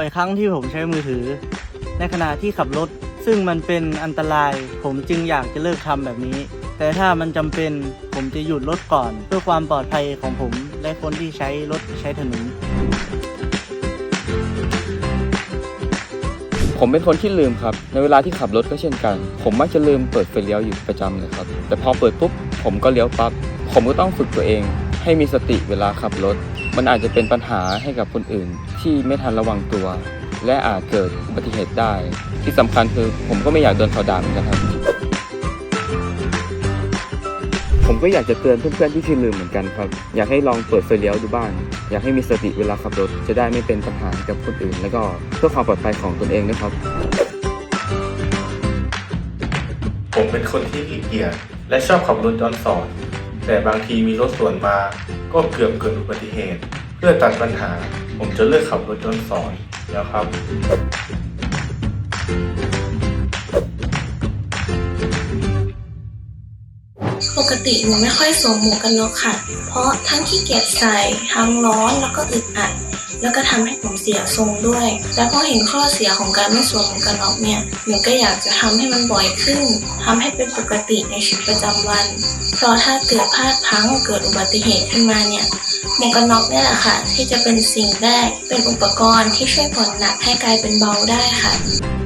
บ่อยครั้งที่ผมใช้มือถือ ในขณะที่ขับรถ ซึ่งมันเป็นอันตราย ผมจึงอยากจะเลิกทำแบบนี้ แต่ถ้ามันจำเป็นผมจะหยุดรถก่อน เพื่อความปลอดภัยของผม และคนที่ใช้รถใช้ถนนผมเป็นคนที่ลืมครับ ในเวลาที่ขับรถก็เช่นกัน ผมมักจะลืมเปิดไฟเลี้ยวอยู่ประจำเลยครับ แต่พอเปิดปุ๊บ ผมก็เลี้ยวปั๊บ ผมก็ต้องฝึกตัวเอง ให้มีสติเวลาขับรถ มันอาจจะเป็นปัญหาให้กับคนอื่นที่ไม่ทันระวังตัว และอาจเกิดอุบัติเหตุได้ ที่สำคัญคือผมก็ไม่อยากโดนเขาด่าเหมือนกันครับ ผมก็อยากจะเตือนเพื่อนๆที่ที่ลืมเหมือนกันครับ อยากให้ลองเปิดไฟเลี้ยวดูบ้าง อยากให้มีสติเวลาขับรถ จะได้ไม่เป็นปัญหากับคนอื่น แล้วก็เพื่อความปลอดภัยของตนเองด้วยครับ ผมเป็นคนที่ขี้เกียจและชอบขับรถย้อนสอน แต่บางทีมีรถสวนมา ก็เกือบเกิดอุบัติเหตุ เพื่อตัดปัญหา ผมจะเลิกขับรถยนต์สอนแล้วครับ ปกติหนูไม่ค่อยสวมหมวกกันน็อกค่ะ เพราะทั้งขี้เกียจใส่ทั้งร้อนแล้วก็อึดอัด แล้วก็ทำให้ผมเสียทรงด้วย แล้วพอเห็นข้อเสียของการไม่สวมหมวกกันน็อกเนี่ยหนูก็อยากจะทำให้มันบ่อยขึ้นทำให้เป็นปกติในชีวิตประจำวัน เพราะถ้าเกิดพลาดพลั้งเกิดอุบัติเหตุขึ้นมาเนี่ยหมวกกันน็อกเนี่ยแหละค่ะ ที่จะเป็นสิ่งแรกเป็นอุปกรณ์ที่ช่วยผ่อนหนักให้กลายเป็นเบาได้ค่ะ